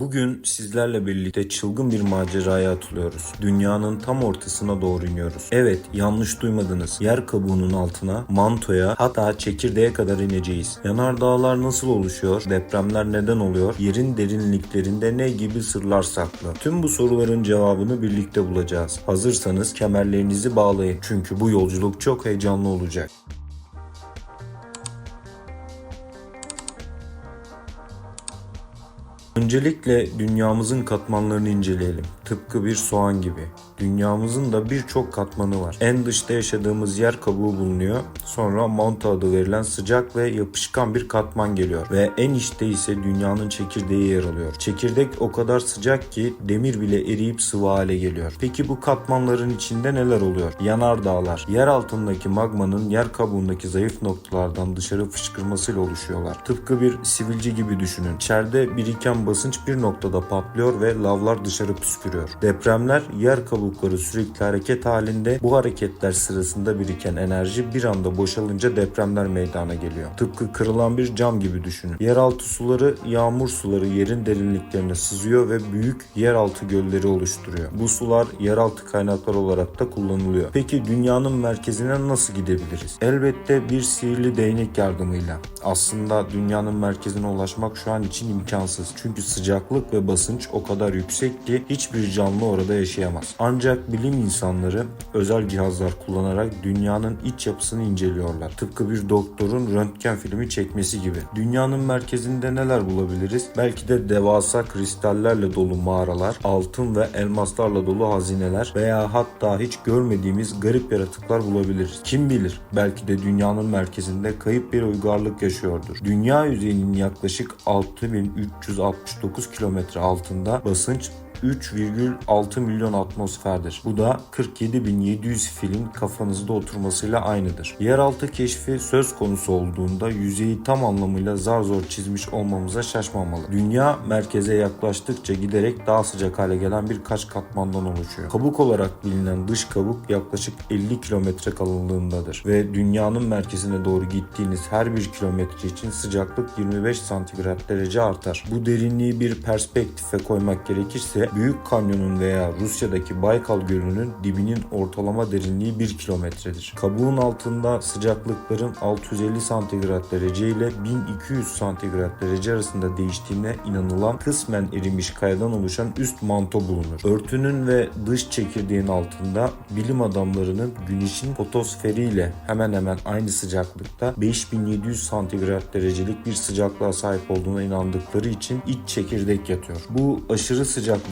Bugün sizlerle birlikte çılgın bir maceraya atılıyoruz. Dünyanın tam ortasına doğru iniyoruz. Evet, yanlış duymadınız. Yer kabuğunun altına, mantoya, hatta çekirdeğe kadar ineceğiz. Yanardağlar nasıl oluşuyor? Depremler neden oluyor? Yerin derinliklerinde ne gibi sırlar saklı? Tüm bu soruların cevabını birlikte bulacağız. Hazırsanız kemerlerinizi bağlayın. Çünkü bu yolculuk çok heyecanlı olacak. Öncelikle dünyamızın katmanlarını inceleyelim. Tıpkı bir soğan gibi. Dünyamızın da birçok katmanı var. En dışta yaşadığımız yer kabuğu bulunuyor. Sonra manto adı verilen sıcak ve yapışkan bir katman geliyor. Ve en içte ise dünyanın çekirdeği yer alıyor. Çekirdek o kadar sıcak ki demir bile eriyip sıvı hale geliyor. Peki bu katmanların içinde neler oluyor? Yanardağlar. Yer altındaki magmanın yer kabuğundaki zayıf noktalardan dışarı fışkırmasıyla oluşuyorlar. Tıpkı bir sivilce gibi düşünün. İçeride biriken basınç bir noktada patlıyor ve lavlar dışarı püskürüyor. Depremler yer kabukları sürekli hareket halinde. Bu hareketler sırasında biriken enerji bir anda boşalınca depremler meydana geliyor. Tıpkı kırılan bir cam gibi düşünün. Yeraltı suları, yağmur suları yerin derinliklerine sızıyor ve büyük yeraltı gölleri oluşturuyor. Bu sular yeraltı kaynakları olarak da kullanılıyor. Peki dünyanın merkezine nasıl gidebiliriz? Elbette bir sihirli değnek yardımıyla. Aslında dünyanın merkezine ulaşmak şu an için imkansız. Çünkü sıcaklık ve basınç o kadar yüksek ki hiçbir canlı orada yaşayamaz. Ancak bilim insanları özel cihazlar kullanarak dünyanın iç yapısını inceliyorlar. Tıpkı bir doktorun röntgen filmi çekmesi gibi. Dünyanın merkezinde neler bulabiliriz? Belki de devasa kristallerle dolu mağaralar, altın ve elmaslarla dolu hazineler veya hatta hiç görmediğimiz garip yaratıklar bulabiliriz. Kim bilir? Belki de dünyanın merkezinde kayıp bir uygarlık yaşıyordur. Dünya yüzeyinin yaklaşık 6369 kilometre altında basınç 3,6 milyon atmosferdir. Bu da 47.700 filin kafanızda oturmasıyla aynıdır. Yeraltı keşfi söz konusu olduğunda yüzeyi tam anlamıyla zar zor çizmiş olmamıza şaşmamalı. Dünya merkeze yaklaştıkça giderek daha sıcak hale gelen birkaç katmandan oluşuyor. Kabuk olarak bilinen dış kabuk yaklaşık 50 kilometre kalınlığındadır ve dünyanın merkezine doğru gittiğiniz her bir kilometre için sıcaklık 25 santigrat derece artar. Bu derinliği bir perspektife koymak gerekirse Büyük Kanyon'un veya Rusya'daki Baykal Gölü'nün dibinin ortalama derinliği 1 kilometredir. Kabuğun altında sıcaklıkların 650 santigrat derece ile 1200 santigrat derece arasında değiştiğine inanılan kısmen erimiş kayadan oluşan üst manto bulunur. Örtünün ve dış çekirdeğin altında bilim adamlarının güneşin fotosferiyle hemen hemen aynı sıcaklıkta 5700 santigrat derecelik bir sıcaklığa sahip olduğuna inandıkları için iç çekirdek yatıyor. Bu aşırı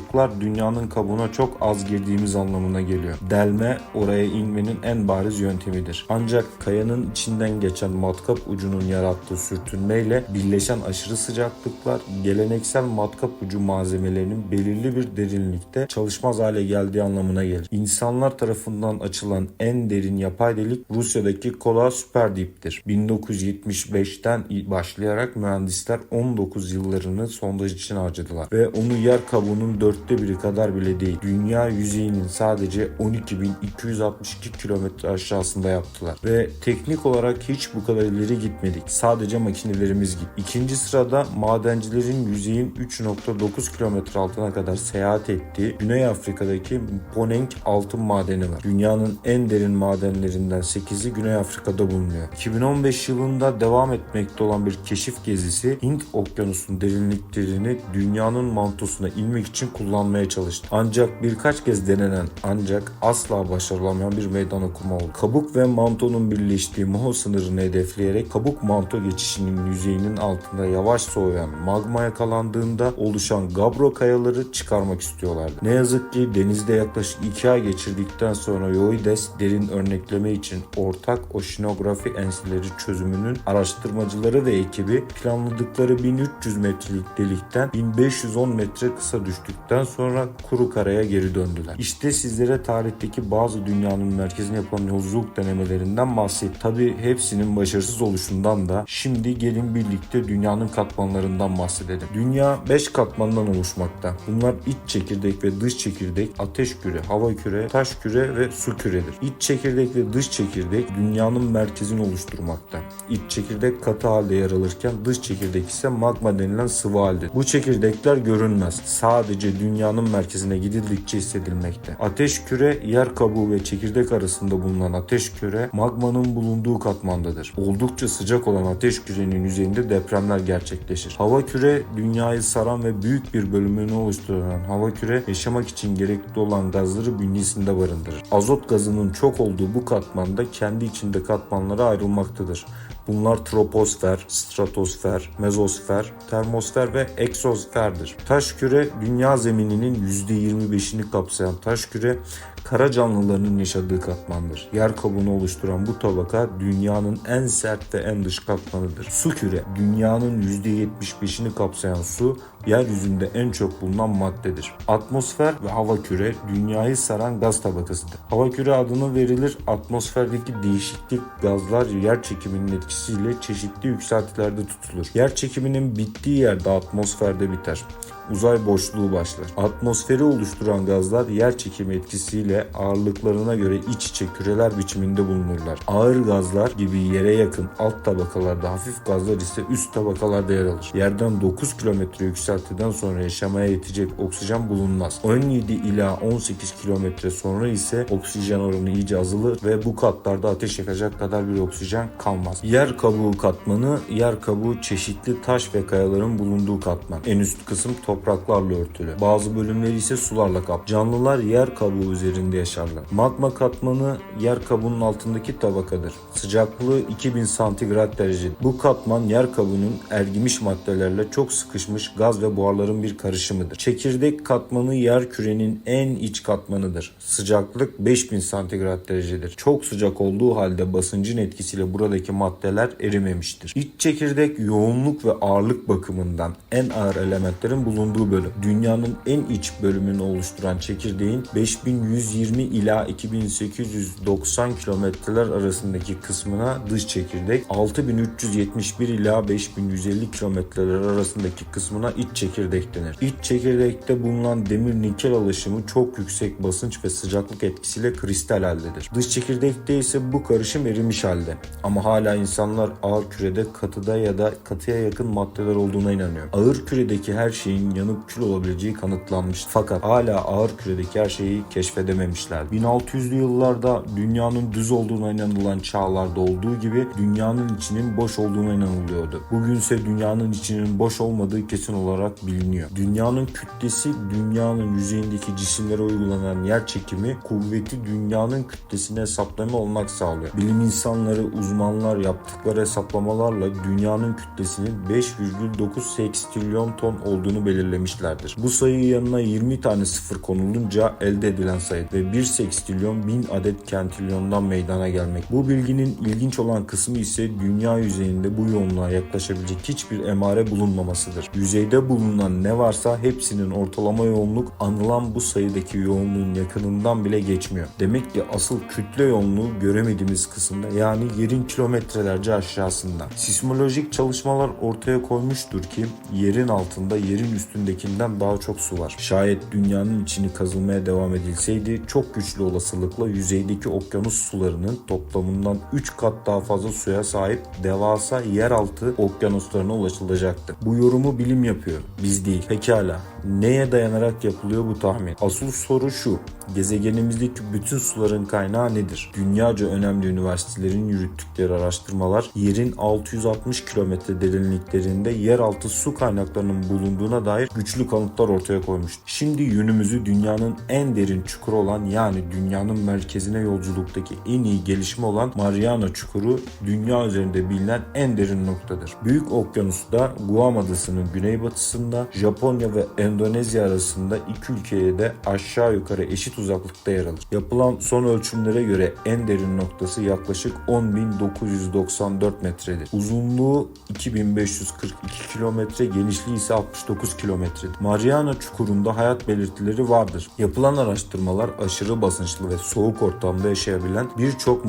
sıcaklıklar dünyanın kabuğuna çok az girdiğimiz anlamına geliyor. Delme oraya inmenin en bariz yöntemidir. Ancak kayanın içinden geçen matkap ucunun yarattığı sürtünmeyle birleşen aşırı sıcaklıklar geleneksel matkap ucu malzemelerinin belirli bir derinlikte çalışmaz hale geldiği anlamına gelir. İnsanlar tarafından açılan en derin yapay delik Rusya'daki Kola Süper Deep'tir. 1975'ten başlayarak mühendisler 19 yıllarını sondaj için harcadılar ve onu yer kabuğunun dörtte biri kadar bile değil. Dünya yüzeyinin sadece 12.262 kilometre aşağısında yaptılar ve teknik olarak hiç bu kadar ileri gitmedik. Sadece makinelerimiz gitti. İkinci sırada madencilerin yüzeyin 3.9 kilometre altına kadar seyahat ettiği Güney Afrika'daki Mponeng altın madeni var. Dünyanın en derin madenlerinden 8'i Güney Afrika'da bulunuyor. 2015 yılında devam etmekte olan bir keşif gezisi Hint okyanusunun derinliklerini dünyanın mantosuna inmek için kullanmaya çalıştı. Ancak birkaç kez denenen ancak asla başarılamayan bir meydan okuma oldu. Kabuk ve mantonun birleştiği Moho sınırını hedefleyerek kabuk manto geçişinin yüzeyinin altında yavaş soğuyan magma yakalandığında oluşan gabro kayaları çıkarmak istiyorlardı. Ne yazık ki denizde yaklaşık 2 ay geçirdikten sonra Yoides derin örnekleme için ortak oşinografi ensileri çözümünün araştırmacıları ve ekibi planladıkları 1300 metrelik delikten 1510 metre kısa düştükten gördükten sonra kuru karaya geri döndüler. İşte sizlere tarihteki bazı dünyanın merkezine yapılan yolculuk denemelerinden bahset. Tabi hepsinin başarısız oluşundan da şimdi gelin birlikte dünyanın katmanlarından bahsedelim. Dünya 5 katmandan oluşmakta. Bunlar iç çekirdek ve dış çekirdek, ateş küre, hava küre, taş küre ve su küredir. İç çekirdek ve dış çekirdek dünyanın merkezini oluşturmakta. İç çekirdek katı halde yer alırken dış çekirdek ise magma denilen sıvı halde. Bu çekirdekler görünmez. Sadece dünyanın merkezine gidildikçe hissedilmekte. Ateş küre yer kabuğu ve çekirdek arasında bulunan ateş küre magmanın bulunduğu katmandadır. Oldukça sıcak olan ateş kürenin yüzeyinde depremler gerçekleşir. Hava küre dünyayı saran ve büyük bir bölümünü oluşturan hava küre yaşamak için gerekli olan gazları bünyesinde barındırır. Azot gazının çok olduğu bu katmanda kendi içinde katmanlara ayrılmaktadır. Bunlar troposfer, stratosfer, mezosfer, termosfer ve egzosferdir. Taş küre dünya zemininin %25'ini kapsayan taş küre kara canlıların yaşadığı katmandır. Yer kabuğunu oluşturan bu tabaka dünyanın en sert ve en dış katmanıdır. Su küre dünyanın %75'ini kapsayan su yeryüzünde en çok bulunan maddedir. Atmosfer ve hava küre dünyayı saran gaz tabakasıdır. Hava küre adını verilir atmosferdeki değişiklik gazlar yer çekiminin etkisiyle çeşitli yükseltilerde tutulur. Yer çekiminin bittiği yerde atmosferde biter uzay boşluğu başlar. Atmosferi oluşturan gazlar yer çekimi etkisiyle ağırlıklarına göre iç içe küreler biçiminde bulunurlar. Ağır gazlar gibi yere yakın alt tabakalarda, hafif gazlar ise üst tabakalarda yer alır. Yerden 9 kilometre yükseltiden sonra yaşamaya yetecek oksijen bulunmaz. 17 ila 18 kilometre sonra ise oksijen oranı iyice azalır ve bu katlarda ateş yakacak kadar bir oksijen kalmaz. Yer kabuğu katmanı, yer kabuğu çeşitli taş ve kayaların bulunduğu katman. En üst kısım topraklarla örtülü. Bazı bölümleri ise sularla kap. Canlılar yer kabuğu üzerinde yaşarlar. Magma katmanı yer kabuğunun altındaki tabakadır. Sıcaklığı 2000 santigrat derece. Bu katman yer kabuğunun ergimiş maddelerle çok sıkışmış gaz ve buharların bir karışımıdır. Çekirdek katmanı yer kürenin en iç katmanıdır. Sıcaklık 5000 santigrat derecedir. Çok sıcak olduğu halde basıncın etkisiyle buradaki maddeler erimemiştir. İç çekirdek yoğunluk ve ağırlık bakımından en ağır elementlerin bulunduğu bölüm. Dünyanın en iç bölümünü oluşturan çekirdeğin 5120 ila 2890 kilometreler arasındaki kısmına dış çekirdek, 6371 ila 5150 kilometreler arasındaki kısmına iç çekirdek denir. İç çekirdekte bulunan demir nikel alaşımı çok yüksek basınç ve sıcaklık etkisiyle kristal haldedir. Dış çekirdekte ise bu karışım erimiş halde. Ama hala insanlar ağır kürede katıda ya da katıya yakın maddeler olduğuna inanıyor. Ağır küredeki her şeyin yanıp kül olabileceği kanıtlanmış. Fakat hala ağır küredeki her şeyi keşfedememişler. 1600'lü yıllarda dünyanın düz olduğuna inanılan çağlarda olduğu gibi dünyanın içinin boş olduğuna inanılıyordu. Bugünse dünyanın içinin boş olmadığı kesin olarak biliniyor. Dünyanın kütlesi dünyanın yüzeyindeki cisimlere uygulanan yer çekimi kuvveti dünyanın kütlesine hesaplama olmak sağlıyor. Bilim insanları, uzmanlar yaptıkları hesaplamalarla dünyanın kütlesinin 5,9 sekstrilyon ton olduğunu belirlemişlerdir. Bu sayı yanına 20 tane sıfır konulunca elde edilen sayı ve 1 sekstrilyon 1000 adet kentrilyondan meydana gelmek. Bu bilginin ilginç olan kısmı ise dünya yüzeyinde bu yoğunluğa yaklaşabilecek hiçbir emare bulunmamasıdır. Yüzeyde bulunan ne varsa hepsinin ortalama yoğunluk anılan bu sayıdaki yoğunluğun yakınından bile geçmiyor. Demek ki asıl kütle yoğunluğu göremediğimiz kısımda yani yerin kilometrelerce aşağısında. Sismolojik çalışmalar ortaya koymuştur ki yerin altında yerin üstündekinden daha çok su var. Şayet dünyanın içini kazılmaya devam edilseydi çok güçlü olasılıkla yüzeydeki okyanus sularının toplamından 3 kat daha fazla suya sahip devasa yeraltı okyanuslarına ulaşılacaktı. Bu yorumu bilim yapıyor, biz değil. Pekala, neye dayanarak yapılıyor bu tahmin? Asıl soru şu, gezegenimizdeki bütün suların kaynağı nedir? Dünyaca önemli üniversitelerin yürüttükleri araştırmalar yerin 660 kilometre derinliklerinde yeraltı su kaynaklarının bulunduğuna dair güçlü kanıtlar ortaya koymuştu. Şimdi yönümüzü dünyanın en derin çukuru olan yani dünyanın merkezine yolculuktaki en iyi gelişme olan Mariana Çukuru dünya üzerinde bilinen en derin noktadır. Büyük Okyanus'ta Guam Adası'nın güneybatısında Japonya ve Endonezya arasında iki ülkeye de aşağı yukarı eşit uzaklıkta yer alır. Yapılan son ölçümlere göre en derin noktası yaklaşık 10.994 metredir. Uzunluğu 2542 kilometre, genişliği ise 69 kilometre kilometre. Mariana Çukuru'nda hayat belirtileri vardır. Yapılan araştırmalar aşırı basınçlı ve soğuk ortamda yaşayabilen birçok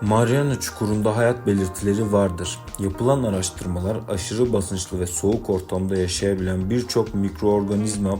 Mariana Çukuru'nda hayat belirtileri vardır. Yapılan araştırmalar aşırı basınçlı ve soğuk ortamda yaşayabilen birçok mikroorganizma,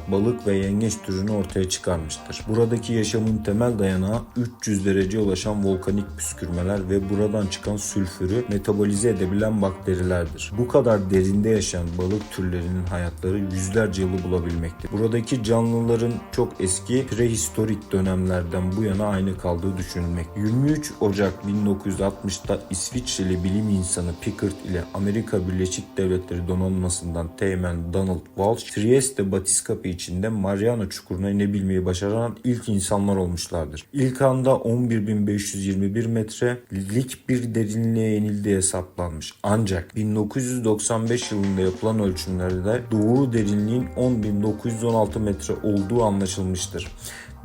balık ve yengeç türünü ortaya çıkarmıştır. Buradaki yaşamın temel dayanağı 300 dereceye ulaşan volkanik püskürmeler ve buradan çıkan sülfürü metabolize edebilen bakterilerdir. Bu kadar derinde yaşayan balık türlerinin hayatları yüzlerce yılı bulabilmektedir. Buradaki canlıların çok eski prehistorik dönemlerden bu yana aynı kaldığı düşünülmek. 23 Ocak 1960'da İsviçreli bilim insanı Pickard ile Amerika Birleşik Devletleri donanmasından teğmen Donald Walsh, Trieste batiskapı içinde Mariana Çukuru'na inebilmeyi başaran ilk insanlar olmuşlardır. İlk anda 11.521 metrelik bir derinliğe inildiği hesaplanmış. Ancak 1995 yılında yapılan ölçümlerde doğru derinliğin 10.916 metre olduğu anlaşılmıştır.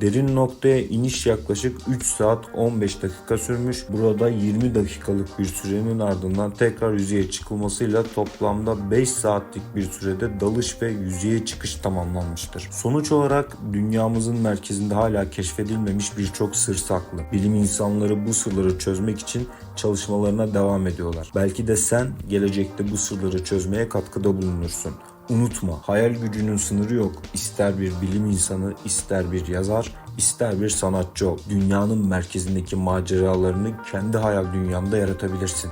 Derin noktaya iniş yaklaşık 3 saat 15 dakika sürmüş. Burada 20 dakikalık bir sürenin ardından tekrar yüzeye çıkılmasıyla toplamda 5 saatlik bir sürede dalış ve yüzeye çıkış tamamlanmıştır. Sonuç olarak dünyamızın merkezinde hala keşfedilmemiş birçok sır saklı. Bilim insanları bu sırları çözmek için çalışmalarına devam ediyorlar. Belki de sen gelecekte bu sırları çözmeye katkıda bulunursun. Unutma, hayal gücünün sınırı yok. İster bir bilim insanı, ister bir yazar, ister bir sanatçı ol. Dünyanın merkezindeki maceralarını kendi hayal dünyanda yaratabilirsin.